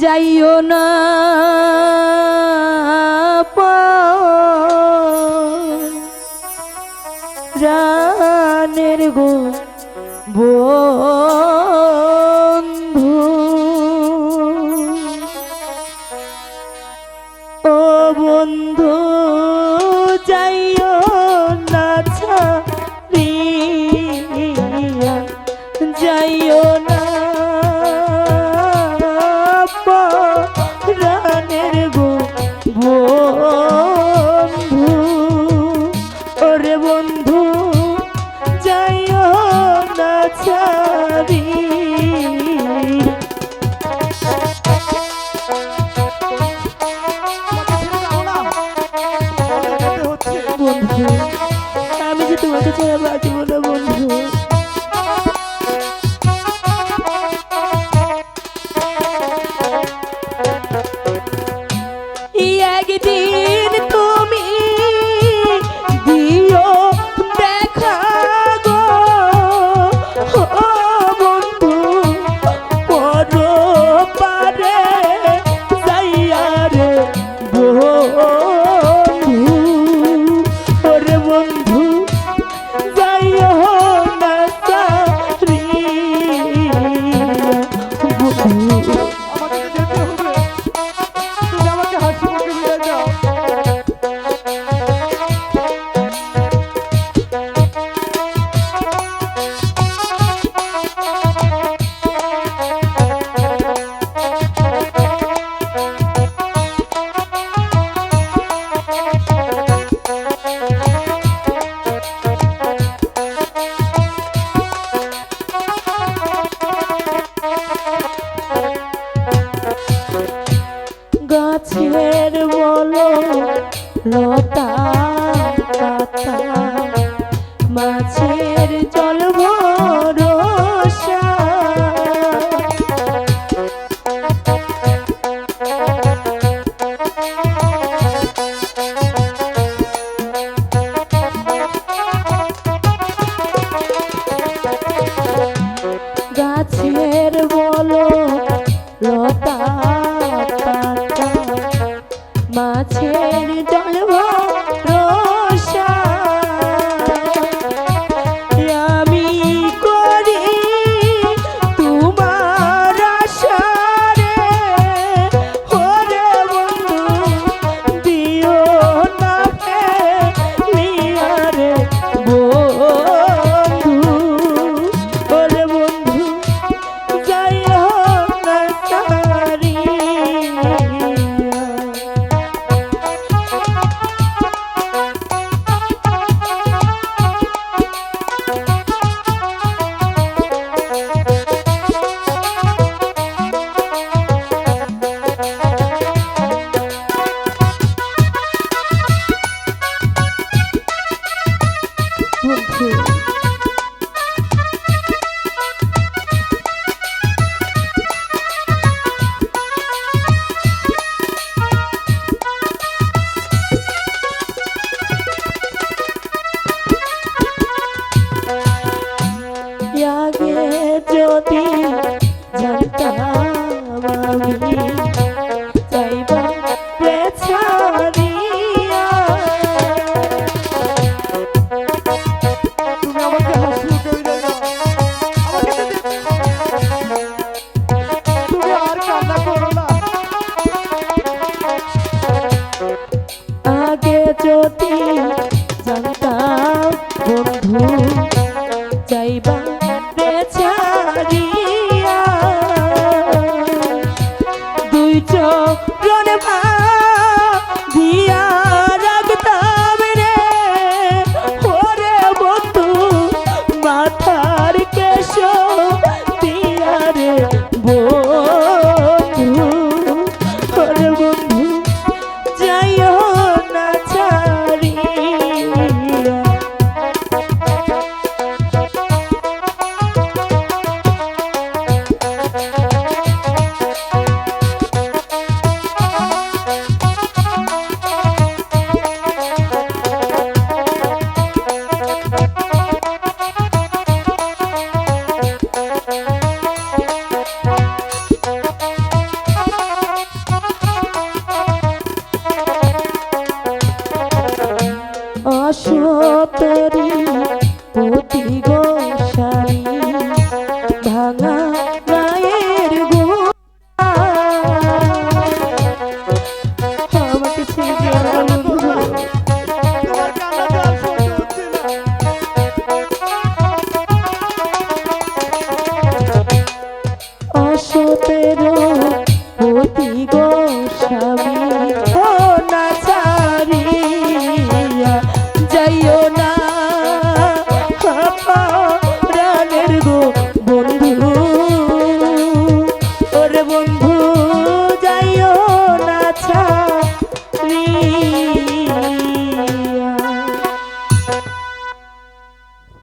যাইও না রানের গো বো Yeah. গাছের বলো লতা পাতা মাছ যদি জানতাম আমি চাইবা পেছারিয়া তুমি আগে যদি চরণ দিয়া